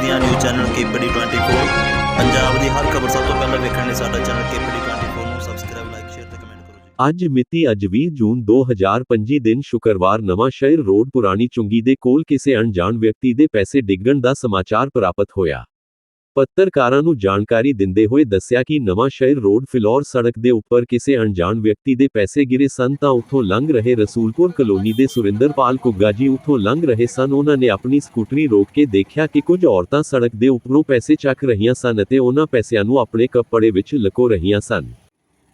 ਪੰਜਾਬ ਦੀਆਂ news channel KPD 24 Punjab ਦੀ ਹਰ ਖਬਰ ਸਭ ਤੋਂ ਪਹਿਲਾਂ ਵੇਖਣ ਲਈ ਸਾਡਾ ਚੈਨਲ ਕੇਪੀਡੀ 24 ਨੂੰ ਸਬਸਕ੍ਰਾਈਬ ਲਾਈਕ ਸ਼ੇਅਰ ਤੇ ਕਮੈਂਟ ਕਰੋ ਜੀ। ਅੱਜ ਮਿਤੀ ਅੱਜ 20 ਜੂਨ 2025 ਦਿਨ ਸ਼ੁੱਕਰਵਾਰ ਨਵਾਂ ਸ਼ਹਿਰ ਰੋਡ ਪੁਰਾਣੀ ਚੁੰਗੀ ਦੇ ਕੋਲ ਕਿਸੇ ਅਣਜਾਣ ਵਿਅਕਤੀ ਦੇ ਪੈਸੇ ਡਿੱਗਣ ਦਾ ਸਮਾਚਾਰ ਪ੍ਰਾਪਤ ਹੋਇਆ। ਪੱਤਰਕਾਰਾਂ ਨੂੰ ਜਾਣਕਾਰੀ ਦਿੰਦੇ ਹੋਏ ਦੱਸਿਆ ਕਿ ਨਵਾਂ ਸ਼ਹਿਰ ਰੋਡ ਫਿਲੌਰ ਸੜਕ ਦੇ ਉੱਪਰ ਕਿਸੇ ਅਣਜਾਣ ਵਿਅਕਤੀ ਦੇ ਪੈਸੇ ਗਿਰੇ ਸਨ ਤਾਂ ਉੱਥੋਂ ਲੰਘ ਰਹੇ ਰਸੂਲਪੁਰ ਕਲੋਨੀ ਦੇ ਸੁਰਿੰਦਰਪਾਲ ਕੁੱਗਾ ਜੀ ਉੱਥੋਂ ਲੰਘ ਰਹੇ ਸਨ। ਉਹਨਾਂ ਨੇ ਆਪਣੀ ਸਕੂਟਰੀ ਰੋਕ ਕੇ ਦੇਖਿਆ ਕਿ ਕੁਝ ਔਰਤਾਂ ਸੜਕ ਦੇ ਉੱਪਰੋਂ ਪੈਸੇ ਚੱਕ ਰਹੀਆਂ ਸਨ ਅਤੇ ਉਹਨਾਂ ਪੈਸਿਆਂ ਨੂੰ ਆਪਣੇ ਕੱਪੜੇ ਵਿੱਚ ਲਕੋ ਰਹੀਆਂ ਸਨ।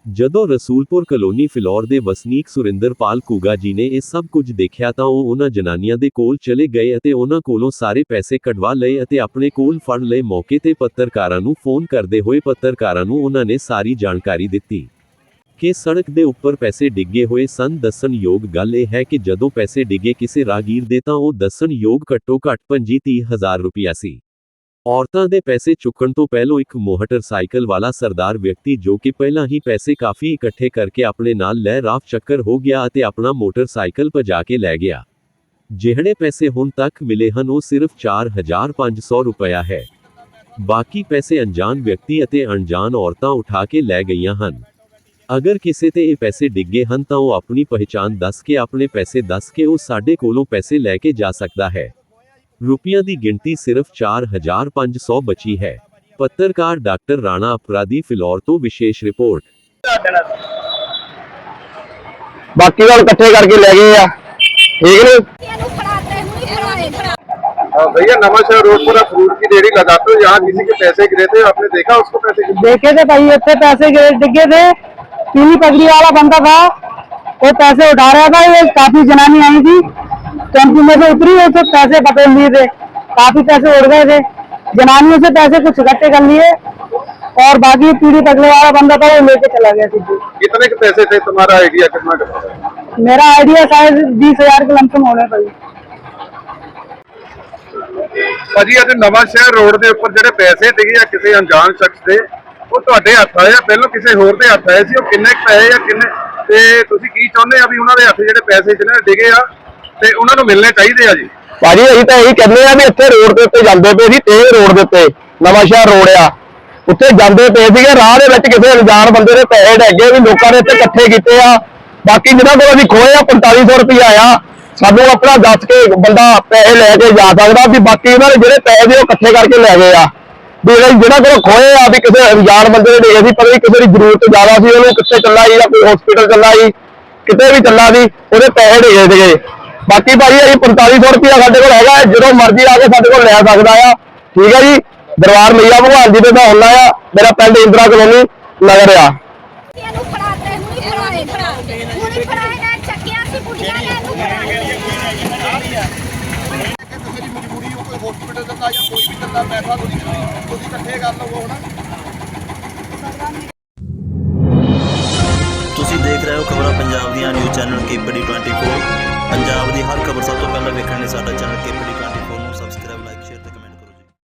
ਜਦੋਂ ਰਸੂਲਪੁਰ ਕਲੋਨੀ ਫਿਲੌਰ ਦੇ ਵਸਨੀਕ ਸੁਰਿੰਦਰਪਾਲ ਕੁਗਾ ਜੀ ਨੇ ਇਹ ਸਭ ਕੁਝ ਦੇਖਿਆ ਤਾਂ ਉਹ ਉਹਨਾਂ ਜਨਾਨੀਆਂ ਦੇ ਕੋਲ ਚਲੇ ਗਏ ਅਤੇ ਉਹਨਾਂ ਕੋਲੋਂ ਸਾਰੇ ਪੈਸੇ ਕਢਵਾ ਲਏ ਅਤੇ ਆਪਣੇ ਕੋਲ ਫੜ ਲਏ ਮੌਕੇ ਤੇ ਪੱਤਰਕਾਰਾਂ ਨੂੰ ਫੋਨ ਕਰਦੇ ਹੋਏ ਪੱਤਰਕਾਰਾਂ ਨੂੰ ਉਹਨਾਂ ਨੇ ਸਾਰੀ ਜਾਣਕਾਰੀ ਦਿੱਤੀ ਕਿ ਸੜਕ ਦੇ ਉੱਪਰ ਪੈਸੇ ਡਿੱਗੇ ਹੋਏ ਸਨ। ਦੱਸਣਯੋਗ ਗੱਲ ਇਹ ਹੈ ਕਿ ਜਦੋਂ ਪੈਸੇ ਡਿੱਗੇ ਕਿਸੇ ਰਾਗੀਰ ਦੇ ਤਾਂ ਉਹ ਦੱਸਣਯੋਗ ਘੱਟੋ ਘੱਟ 25 ਹਜ਼ਾਰ ਰੁਪਇਆ ਸੀ। ਔਰਤਾਂ ਦੇ ਪੈਸੇ ਚੁੱਕਣ ਤੋਂ ਪਹਿਲਾਂ ਇੱਕ ਮੋਟਰਸਾਈਕਲ ਵਾਲਾ ਸਰਦਾਰ ਵਿਅਕਤੀ ਜੋ ਕਿ ਪਹਿਲਾਂ ਹੀ ਪੈਸੇ ਕਾਫੀ ਇਕੱਠੇ ਕਰਕੇ ਆਪਣੇ ਨਾਲ ਲੈ ਰਾਫ ਚੱਕਰ ਹੋ ਗਿਆ ਅਤੇ ਆਪਣਾ ਮੋਟਰਸਾਈਕਲ ਭਜਾ ਕੇ ਲੈ ਗਿਆ। ਜਿਹੜੇ ਪੈਸੇ ਹੁਣ ਤੱਕ ਮਿਲੇ ਹਨ ਉਹ ਸਿਰਫ 4500 ਰੁਪਇਆ ਹੈ। ਬਾਕੀ ਪੈਸੇ ਅਣਜਾਣ ਵਿਅਕਤੀ ਅਤੇ ਅਣਜਾਣ ਔਰਤਾਂ ਉਠਾ ਕੇ ਲੈ ਗਈਆਂ ਹਨ। ਅਗਰ ਕਿਸੇ ਤੇ ਇਹ ਪੈਸੇ ਡਿੱਗੇ ਹਨ ਤਾਂ ਉਹ ਆਪਣੀ ਪਹਿਚਾਣ ਦੱਸ ਕੇ ਆਪਣੇ ਪੈਸੇ ਦੱਸ ਕੇ ਉਹ ਸਾਡੇ ਕੋਲੋਂ ਪੈਸੇ ਲੈ ਕੇ ਜਾ ਸਕਦਾ ਹੈ। ਰੁਪਈਆਂ ਦੀ ਗਿਣਤੀ ਸਿਰਫ 4500 ਬਚੀ ਹੈ ਪੱਤਰਕਾਰ ਡਾਕਟਰ ਰਾਣਾ ਅਪਰਾਧੀ ਫਿਲੌਰ ਤੋਂ ਵਿਸ਼ੇਸ਼ ਰਿਪੋਰਟ ਬਾਕੀ ਵਾਲ ਇਕੱਠੇ ਕਰਕੇ ਲੈ ਗਏ ਆ ਠੀਕ ਨੇ ਇਹਨੂੰ ਫੜਾਤੇ ਹੁਣੀ ਫੜਾਏ ਫੜਾ हाँ, भैया नवाशहर रोड पर आप फ्रूट की रेडी लगाते हो यहाँ किसी के पैसे गिरे थे आपने देखा उसको पैसे गिरे देखे थे भाई इतने पैसे गिरे डिगे थे पीली पगड़ी वाला बंदा था वो पैसे उठा रहा था ये काफी जनानी आई थी टेम्पू में से उतरी वो तो पैसे पकड़ लिए थे काफी पैसे उड़ गए थे जनानियों से पैसे कुछ इकट्ठे कर लिए और बाकी पीली पगड़ी वाला बंदा था वो लेके चला गया सीधे कितने के पैसे थे तुम्हारा आइडिया कितना का था? मेरा आइडिया शायद बीस हजार के लमसम होने भाई ਭਾਜੀ ਅੱਜ ਨਵਾਂ ਸ਼ਹਿਰ ਰੋਡ ਦੇ ਉੱਪਰ ਜਿਹੜੇ ਪੈਸੇ ਡਿੱਗੇ ਆ ਕਿਸੇ ਅਣਜਾਣ ਸ਼ਖਸ ਦੇ ਉਹ ਤੁਹਾਡੇ ਹੱਥ ਆਏ ਆ ਪਹਿਲਾਂ ਕਿਸੇ ਹੋਰ ਦੇ ਹੱਥ ਆਏ ਸੀ ਉਹ ਕਿੰਨੇ ਕੁ ਪੈਸੇ ਆ ਕਿੰਨੇ ਤੇ ਤੁਸੀਂ ਕੀ ਚਾਹੁੰਦੇ ਆ ਵੀ ਉਹਨਾਂ ਦੇ ਹੱਥ ਜਿਹੜੇ ਪੈਸੇ ਜਿਹਨਾਂ ਦੇ ਡਿੱਗੇ ਆ ਤੇ ਉਹਨਾਂ ਨੂੰ ਮਿਲਣੇ ਚਾਹੀਦੇ ਆ ਜੀ। ਭਾਜੀ, ਅਸੀਂ ਤਾਂ ਇਹੀ ਕਹਿੰਦੇ ਆ ਵੀ ਇੱਥੇ ਰੋਡ ਦੇ ਉੱਤੇ ਜਾਂਦੇ ਪਏ ਸੀ ਤੇ ਰੋਡ ਦੇ ਉੱਤੇ, ਨਵਾਂ ਸ਼ਹਿਰ ਰੋਡ ਆ। ਉੱਥੇ ਜਾਂਦੇ ਪਏ ਸੀਗੇ, ਰਾਹ ਦੇ ਵਿੱਚ ਕਿਸੇ ਅਣਜਾਣ ਬੰਦੇ ਦੇ ਪੈਸੇ ਡੱਗੇ ਵੀ ਲੋਕਾਂ ਨੇ ਇੱਥੇ ਇਕੱਠੇ ਕੀਤੇ ਆ। ਬਾਕੀ ਜਿਹਨਾਂ ਕੋਲ ਅਸੀਂ ਖੋਏ ਆ 4500 ਰੁਪਇਆ ਆ। ਸਾਨੂੰ ਆਪਣਾ ਦੱਸ ਕੇ ਬੰਦਾ ਪੈਸੇ ਲੈ ਕੇ ਜਾ ਸਕਦਾ ਵੀ ਬਾਕੀ ਉਹਨਾਂ ਦੇ ਜਿਹੜੇ ਪੈਸੇ ਨੇ ਉਹ ਇਕੱਠੇ ਕਰਕੇ ਲੈ ਗਏ ਆ। ਵੀ ਜਿਹੜਾ ਕੋਲ ਖੋਏ ਆ, ਵੀ ਕਿਸੇ ਅਣਜਾਣ ਬੰਦੇ ਨੇ ਦੇ ਸੀ ਪਰ ਨਹੀਂ ਕਿਸੇ ਦੀ ਜ਼ਰੂਰਤ ਜ਼ਿਆਦਾ ਸੀ, ਉਹਨੂੰ ਕਿੱਥੇ ਚੱਲਾ ਸੀ ਜਾਂ ਕੋਈ ਹਸਪੀਟਲ ਚੱਲਾ ਸੀ ਕਿਤੇ ਵੀ ਚੱਲਾ ਸੀ, ਉਹਦੇ ਪੈਸੇ ਦੇ ਸੀਗੇ। ਬਾਕੀ ਭਾਈ ਅਸੀਂ 4500 ਰੁਪਇਆ ਸਾਡੇ ਕੋਲ ਹੈਗਾ ਜਦੋਂ ਮਰਜ਼ੀ ਆ ਕੇ ਸਾਡੇ ਕੋਲ ਲੈ ਸਕਦਾ ਆ। ਠੀਕ ਹੈ ਜੀ? ਦਰਬਾਰ ਮਈਆ ਭਗਵਾਨ ਜੀ ਦੇ ਦਾ ਹੁੰਦਾ ਆ ਮੇਰਾ ਪਿੰਡ ਇੰਦਰਾ ਕਲੋਨੀ ਨਗਰ ਆ। ਹਸਪੀਟਲ ਜਾਂ ਕੋਈ ਵੀ ਪੈਸਾ ਤੁਸੀਂ ਤੁਸੀਂ ਇਕੱਠੇ ਕਰ ਲਵੋ ਹਨਾ ਤੁਸੀਂ ਦੇਖ ਰਹੇ ਹੋ ਖਬਰਾਂ ਪੰਜਾਬ ਦੀਆਂ ਨਿਊਜ਼ ਚੈਨਲ ਕੇਪੀਡੀ 24 ਪੰਜਾਬ ਦੀ ਹਰ ਖਬਰ ਸਭ ਤੋਂ ਪਹਿਲਾਂ ਵੇਖਣ ਲਈ ਸਾਡਾ ਚੈਨਲ ਕੇਪੀਡੀ 24